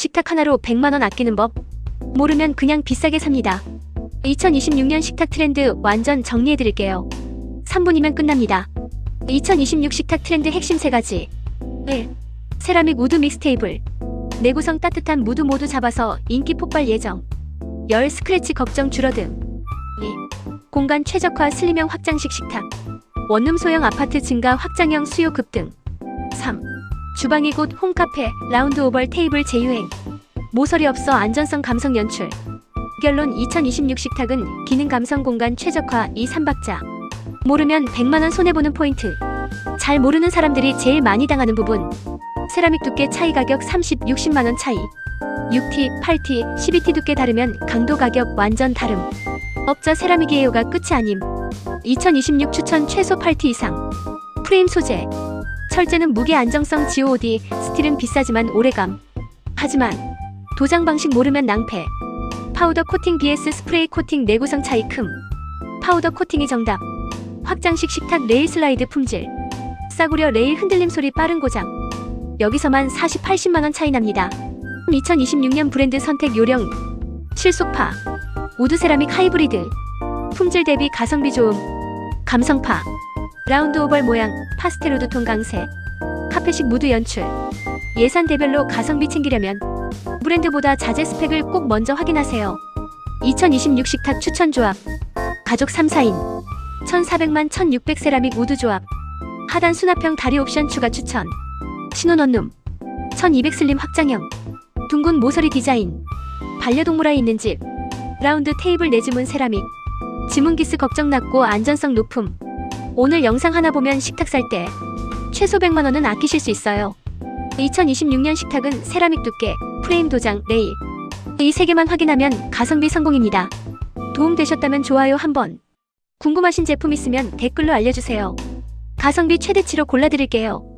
식탁 하나로 100만원 아끼는 법. 모르면 그냥 비싸게 삽니다. 2026년 식탁 트렌드 완전 정리해드릴게요. 3분이면 끝납니다. 2026 식탁 트렌드 핵심 3가지. 1. 세라믹 우드 믹스 테이블. 내구성 따뜻한 무드 모두 잡아서 인기 폭발 예정. 열 스크래치 걱정 줄어듦. 2. 공간 최적화 슬림형 확장식 식탁. 원룸 소형 아파트 증가 확장형 수요 급등. 3. 주방이 곧 홈카페, 라운드 오벌 테이블 재유행. 모서리 없어 안전성 감성 연출. 결론 2026 식탁은 기능 감성 공간 최적화 이 3박자. 모르면 100만원 손해보는 포인트. 잘 모르는 사람들이 제일 많이 당하는 부분. 세라믹 두께 차이 가격 30, 60만원 차이. 6T, 8T, 12T 두께 다르면 강도 가격 완전 다름. 업자 세라믹이에요가 끝이 아님. 2026 추천 최소 8T 이상. 프레임 소재. 철제는 무게 안정성 GOD, 스틸은 비싸지만 오래감. 하지만 도장 방식 모르면 낭패. 파우더 코팅 vs 스프레이 코팅 내구성 차이 큼. 파우더 코팅이 정답. 확장식 식탁 레일 슬라이드 품질. 싸구려 레일 흔들림 소리 빠른 고장. 여기서만 40, 80만원 차이 납니다. 2026년 브랜드 선택 요령. 실속파. 우드 세라믹 하이브리드. 품질 대비 가성비 좋음. 감성파. 라운드 오벌 모양, 파스텔 우드 톤 강세. 카페식 무드 연출. 예산 대별로 가성비 챙기려면 브랜드보다 자재 스펙을 꼭 먼저 확인하세요. 2026 식탁 추천 조합. 가족 3, 4인. 1400만 1600 세라믹 우드 조합. 하단 수납형 다리 옵션 추가 추천. 신혼 원룸. 1200 슬림 확장형. 둥근 모서리 디자인. 반려동물 아이 있는 집. 라운드 테이블 내지문 세라믹. 지문 기스 걱정 낮고 안전성 높음. 오늘 영상 하나 보면 식탁 살 때 최소 100만 원은 아끼실 수 있어요. 2026년 식탁은 세라믹 두께, 프레임 도장, 레일. 이 세 개만 확인하면 가성비 성공입니다. 도움 되셨다면 좋아요 한번. 궁금하신 제품 있으면 댓글로 알려주세요. 가성비 최대치로 골라드릴게요.